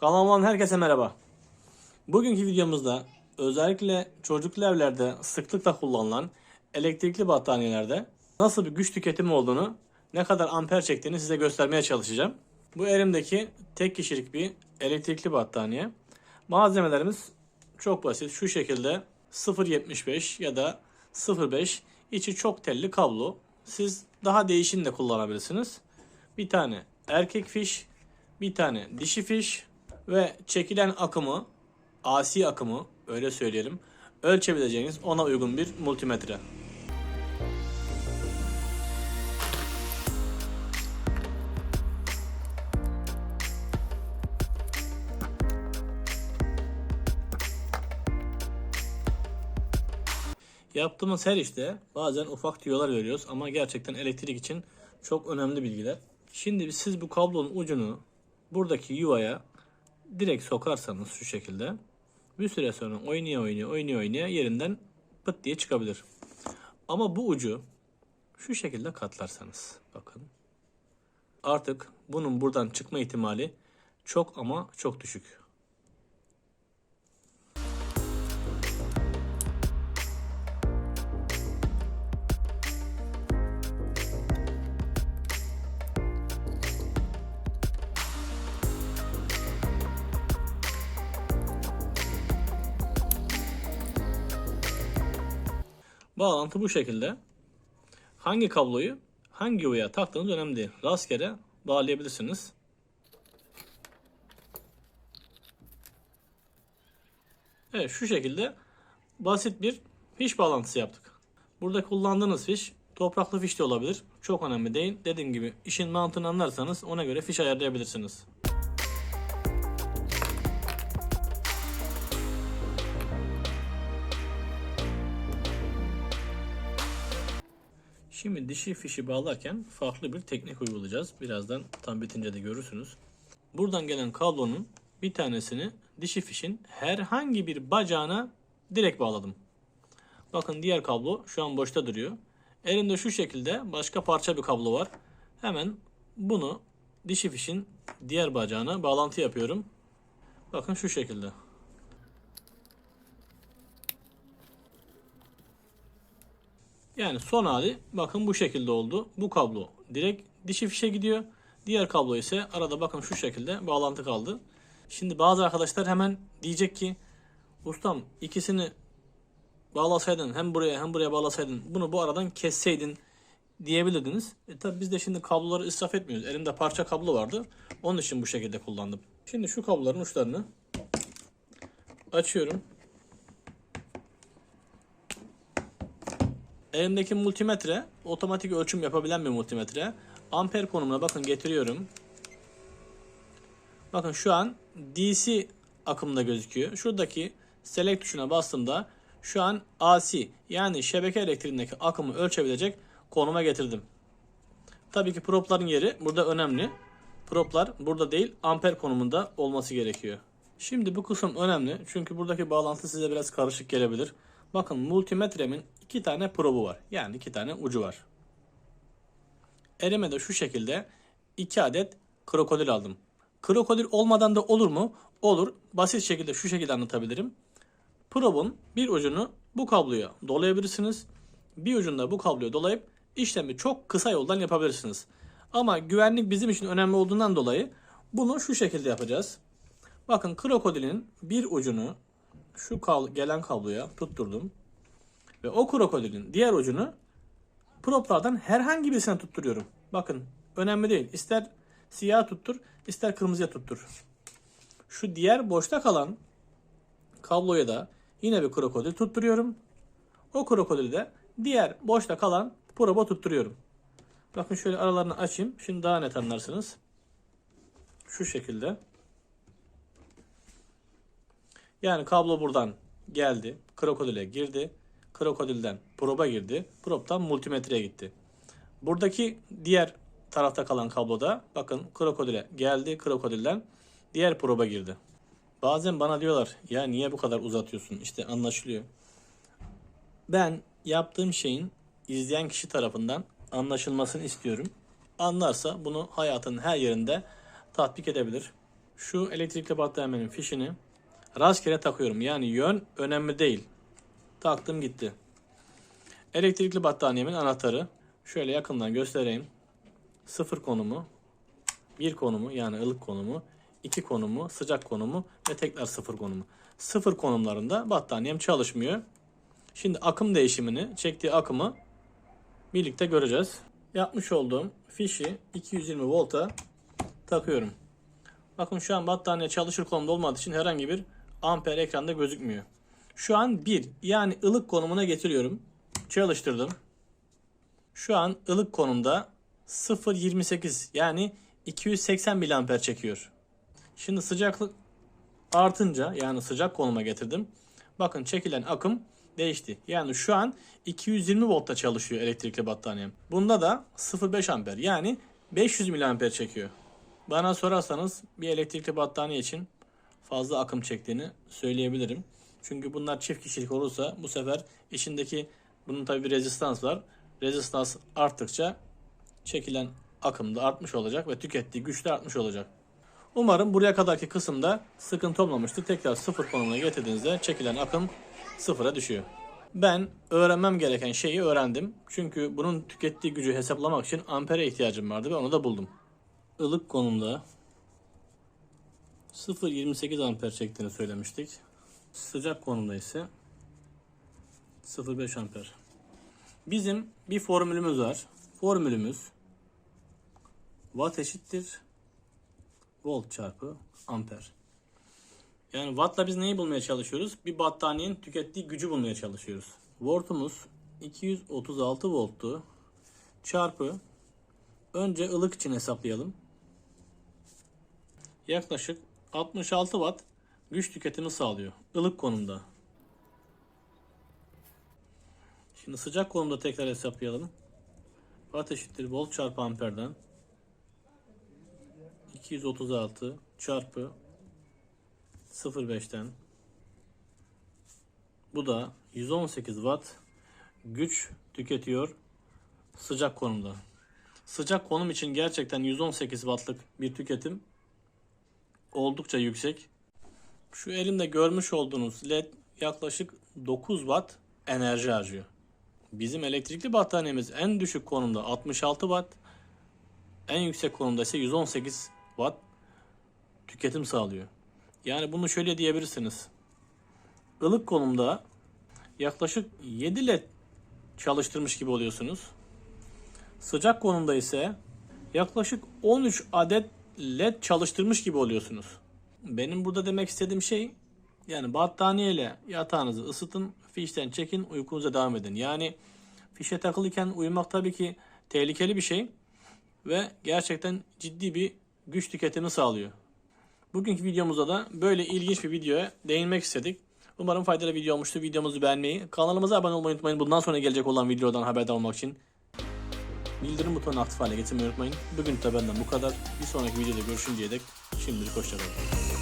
Kanalımdan herkese merhaba. Bugünkü videomuzda özellikle çocuklu evlerde sıklıkla kullanılan elektrikli battaniyelerde nasıl bir güç tüketimi olduğunu, ne kadar amper çektiğini size göstermeye çalışacağım. Bu elimdeki tek kişilik bir elektrikli battaniye. Malzemelerimiz çok basit. Şu şekilde 0.75 ya da 0.5 içi çok telli kablo. Siz daha değişini de kullanabilirsiniz. Bir tane erkek fiş, bir tane dişi fiş ve çekilen akımı, AC akımı öyle söyleyelim, ölçebileceğiniz ona uygun bir multimetre. Yaptığımız her işte bazen ufak tüyolar veriyoruz ama gerçekten elektrik için çok önemli bilgiler. Şimdi siz bu kablonun ucunu buradaki yuvaya direkt sokarsanız şu şekilde bir süre sonra oynaya oynaya oynaya oynaya yerinden pıt diye çıkabilir. Ama bu ucu şu şekilde katlarsanız bakın artık bunun buradan çıkma ihtimali çok ama çok düşük. Bağlantı bu şekilde. Hangi kabloyu hangi yuvaya taktığınız önemli değil. Rastgele bağlayabilirsiniz. Evet şu şekilde basit bir fiş bağlantısı yaptık. Burada kullandığınız fiş topraklı fiş de olabilir. Çok önemli değil. Dediğim gibi işin mantığını anlarsanız ona göre fiş ayarlayabilirsiniz. Şimdi dişi fişi bağlarken farklı bir teknik uygulayacağız. Birazdan tam bitince de görürsünüz. Buradan gelen kablonun bir tanesini dişi fişin herhangi bir bacağına direkt bağladım. Bakın diğer kablo şu an boşta duruyor. Elimde şu şekilde başka parça bir kablo var. Hemen bunu dişi fişin diğer bacağına bağlantı yapıyorum. Bakın şu şekilde. Yani son hali bakın bu şekilde oldu. Bu kablo direkt dişi fişe gidiyor. Diğer kablo ise arada bakın şu şekilde bağlantı kaldı. Şimdi bazı arkadaşlar hemen diyecek ki ustam ikisini bağlasaydın hem buraya hem buraya bağlasaydın bunu bu aradan kesseydin diyebilirdiniz. E tabi biz de şimdi kabloları israf etmiyoruz. Elimde parça kablo vardı. Onun için bu şekilde kullandım. Şimdi şu kabloların uçlarını açıyorum. Elimdeki multimetre otomatik ölçüm yapabilen bir multimetre. Amper konumuna bakın getiriyorum. Bakın şu an DC akımda gözüküyor. Şuradaki select tuşuna bastığımda şu an AC yani şebeke elektriğindeki akımı ölçebilecek konuma getirdim. Tabii ki propların yeri burada önemli. Proplar burada değil amper konumunda olması gerekiyor. Şimdi bu kısım önemli çünkü buradaki bağlantı size biraz karışık gelebilir. Bakın multimetremin iki tane probu var. Yani iki tane ucu var. Elime de şu şekilde iki adet krokodil aldım. Krokodil olmadan da olur mu? Olur. Basit şekilde şu şekilde anlatabilirim. Probun bir ucunu bu kabloya dolayabilirsiniz. Bir ucunda bu kabloya dolayıp işlemi çok kısa yoldan yapabilirsiniz. Ama güvenlik bizim için önemli olduğundan dolayı bunu şu şekilde yapacağız. Bakın krokodilin bir ucunu şu kablo, gelen kabloya tutturdum. Ve o krokodilin diğer ucunu proplardan herhangi birisine tutturuyorum. Bakın önemli değil. İster siyah tuttur, ister kırmızıya tuttur. Şu diğer boşta kalan kabloya da yine bir krokodil tutturuyorum. O krokodili de diğer boşta kalan proba tutturuyorum. Bakın şöyle aralarını açayım. Şimdi daha net anlarsınız. Şu şekilde. Yani kablo buradan geldi. Krokodile girdi. Krokodilden proba girdi. Probtan multimetreye gitti. Buradaki diğer tarafta kalan kabloda bakın krokodile geldi. Krokodilden diğer proba girdi. Bazen bana diyorlar ya niye bu kadar uzatıyorsun? İşte anlaşılıyor. Ben yaptığım şeyin izleyen kişi tarafından anlaşılmasını istiyorum. Anlarsa bunu hayatın her yerinde tatbik edebilir. Şu elektrikli battaniyenin fişini rastgele takıyorum. Yani yön önemli değil. Taktım gitti. Elektrikli battaniyemin anahtarı. Şöyle yakından göstereyim. Sıfır konumu, bir konumu yani ılık konumu, iki konumu, sıcak konumu ve tekrar sıfır konumu. Sıfır konumlarında battaniyem çalışmıyor. Şimdi akım değişimini, çektiği akımı birlikte göreceğiz. Yapmış olduğum fişi 220 volta takıyorum. Bakın şu an battaniye çalışır konumda olmadığı için herhangi bir amper ekranda gözükmüyor. Şu an 1 yani ılık konumuna getiriyorum. Çalıştırdım. Şu an ılık konumda 0.28 yani 280 miliamper çekiyor. Şimdi sıcaklık artınca yani sıcak konuma getirdim. Bakın çekilen akım değişti. Yani şu an 220 voltta çalışıyor elektrikli battaniyem. Bunda da 0.5 amper yani 500 miliamper çekiyor. Bana sorarsanız bir elektrikli battaniye için fazla akım çektiğini söyleyebilirim. Çünkü bunlar çift kişilik olursa bu sefer içindeki bunun tabi bir rezistans var. Rezistans arttıkça çekilen akım da artmış olacak ve tükettiği güç de artmış olacak. Umarım buraya kadarki kısımda sıkıntı olmamıştır. Tekrar sıfır konumuna getirdiğinizde çekilen akım sıfıra düşüyor. Ben öğrenmem gereken şeyi öğrendim. Çünkü bunun tükettiği gücü hesaplamak için ampere ihtiyacım vardı ve onu da buldum. Ilık konumda 0.28 amper çektiğini söylemiştik. Sıcak konumda ise 0.5 amper. Bizim bir formülümüz var. Formülümüz watt eşittir volt çarpı amper. Yani wattla biz neyi bulmaya çalışıyoruz? Bir battaniyenin tükettiği gücü bulmaya çalışıyoruz. Voltumuz 236 volttu. Çarpı önce ılık için hesaplayalım. Yaklaşık 66 watt güç tüketimi sağlıyor. ılık konumda. Şimdi sıcak konumda tekrar hesaplayalım. Watt eşittir volt çarpı amperden 236 çarpı 0.5'ten bu da 118 watt güç tüketiyor sıcak konumda. Sıcak konum için gerçekten 118 wattlık bir tüketim oldukça yüksek. Şu elimde görmüş olduğunuz led yaklaşık 9 watt enerji harcıyor. Bizim elektrikli battaniyemiz en düşük konumda 66 watt, en yüksek konumda ise 118 watt tüketim sağlıyor. Yani bunu şöyle diyebilirsiniz. Ilık konumda yaklaşık 7 led çalıştırmış gibi oluyorsunuz. Sıcak konumda ise yaklaşık 13 adet led çalıştırmış gibi oluyorsunuz. Benim burada demek istediğim şey yani battaniyeyle yatağınızı ısıtın, fişten çekin, uykunuza devam edin. Yani fişe takılıyken uyumak tabii ki tehlikeli bir şey ve gerçekten ciddi bir güç tüketimi sağlıyor. Bugünkü videomuzda da böyle ilginç bir videoya değinmek istedik. Umarım faydalı video olmuştur. Videomuzu beğenmeyi, kanalımıza abone olmayı unutmayın. Bundan sonra gelecek olan videodan haberdar olmak için bildirim butonunu aktif hale getirmeyi unutmayın. Bugün de benden bu kadar. Bir sonraki videoda görüşünceye dek şimdilik hoşçakalın.